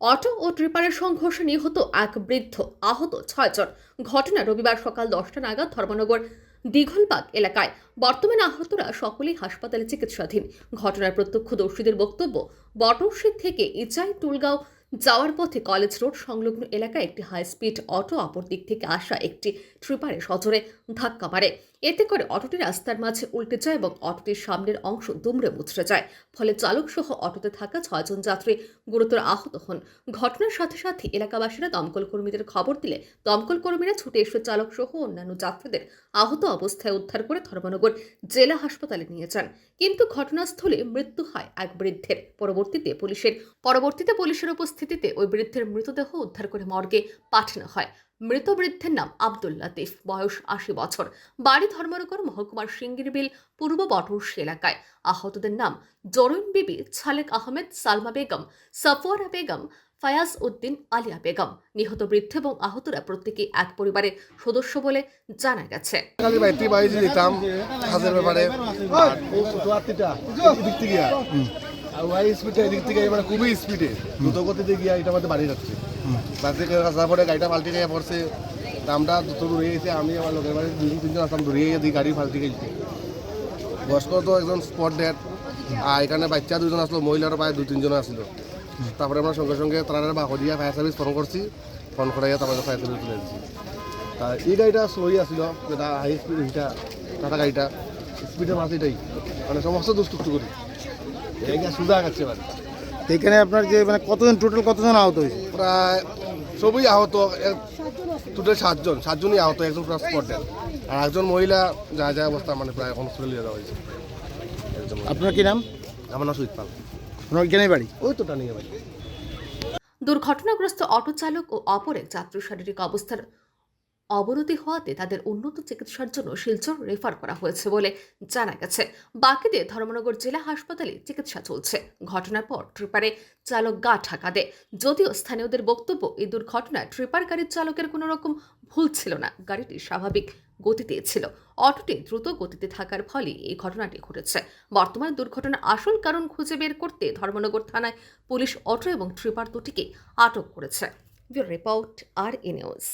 Auto ও ট্রিপারের সংঘর্ষে নিহত এক বৃদ্ধ আহত ছয়জন। ঘটনা রবিবার সকাল দশটা নাগাদ ধর্মনগর দীঘলবাগ এলাকায়। বর্তমানে আহতরা সকলেই হাসপাতালে চিকিৎসাধীন। ঘটনার প্রত্যক্ষদর্শীদের বক্তব্য বটরশিদ থেকে ইচাই টুলগাঁও যাওয়ার পথে কলেজ রোড সংলগ্ন এলাকায় একটি হাই স্পিড অটো অপর দিক থেকে আসা একটি ট্রিপারে সজোরে ধাক্কা মারে। এতে করে অটোটি রাস্তার মাঝে উল্টে যায় এবং অটোটির সামনের অংশ দুমড়ে মুচড়ে যায়। ফলে চালক সহ অটোতে থাকা ছয়জন যাত্রী গুরুতর আহত হন। ঘটনার সাথে সাথে এলাকাবাসীরা দমকল কর্মীদের খবর দিলে দমকল কর্মীরা ছুটে এসে চালক সহ অন্যান্য যাত্রীদের আহত অবস্থায় উদ্ধার করে ধর্মনগর জেলা হাসপাতালে নিয়ে যান। কিন্তু ঘটনাস্থলে মৃত্যু হয় এক বৃদ্ধের। পরবর্তীতে পুলিশের পরবর্তীতে পুলিশের উপস্থিতিতে ওই বৃদ্ধের মৃতদেহ উদ্ধার করে মর্গে পাঠানো হয়। মৃত বৃদ্ধের নাম আব্দুল লাতিফ বয়স আশি বছর। বাড়ি ধর্মনগর মহকুমার সিঙ্গিরবিল পূর্ব বটরশি এলাকায়। আহতদের নাম জরুন বিবি ছালেক আহমেদ সালমা বেগম সফওয়ারা বেগম ফায়াজ উদ্দিন আলিয়া বেগম। নিহত বৃদ্ধ এবং আহতরা প্রত্যেকে এক পরিবারের সদস্য বলে জানা গেছে। দিতাম ব্যাপারে। আর ওয়াই স্পিডটা এদিক থেকে মানে খুবই স্পিডে দ্রুত গতিতে গিয়া এটা আমাদের বাড়ি যাচ্ছে। বাড়ি থেকে আসার পরে গাড়িটা পাল্টে গিয়ে পড়ছে। আমরা দ্রুত দূরে গেছি, আমি আমার লোকের বাড়ি দুজন তিনজন আসলাম, দূরে গিয়ে দিই গাড়ি পাল্টে গেছি। বয়স্ক তো একজন স্পট ডেট আর এখানে বাচ্চা দুজন আসলো মহিলার প্রায় দু তিনজন আসলো। তারপরে আমরা সঙ্গে সঙ্গে তারা বাহো দিয়া ফায়ার সার্ভিস ফোন করছি ফোন করাইয়া তারপরে ফায়ার সার্ভিস তুলে দিচ্ছি তা এই গাড়িটা সহি আসছিল যেটা হাই স্পিড এইটা টাটা গাড়িটা। স্পিডের মাছ এটাই। মানে সমস্ত দুষ্টুক্ত করি। এখানে আপনার যে মানে কতজন টোটাল কতজন আহত হয়েছে? প্রায় সবই আহত টোটাল সাতজন সাতজনই আহত একজন আর একজন মহিলা যা যা অবস্থা মানে প্রায় এখন হসপিটালে নিয়ে যাওয়া হয়েছে। আপনার কি নাম? আমার নাম সুজিত পাল। আপনার এখানেই বাড়ি? ওই তো টানিয়ে ভাই দুর্ঘটনাগ্রস্ত অটো চালক ও অপর এক যাত্রীর শারীরিক অবস্থার অবনতি হওয়াতে তাদের উন্নত চিকিৎসার জন্য শিলচর রেফার করা হয়েছে বলে জানা গেছে। বাকিদের ধর্মনগর জেলা হাসপাতালে চিকিৎসা চলছে। ঘটনার পর ট্রিপারে চালক গা ঠাকা দেয়। যদিও স্থানীয়দের বক্তব্য, এই দুর্ঘটনায় ট্রিপার গাড়ির চালকের কোনো রকম ভুল ছিল না। গাড়িটি স্বাভাবিক গতিতে ছিল। অটোটি দ্রুত গতিতে থাকার ফলে এই ঘটনাটি ঘটেছে। বর্তমানে দুর্ঘটনার আসল কারণ খুঁজে বের করতে ধর্মনগর থানায় পুলিশ অটো এবং ট্রিপার দুটিকে আটক করেছে। রিপোর্ট আর ই নিউজ।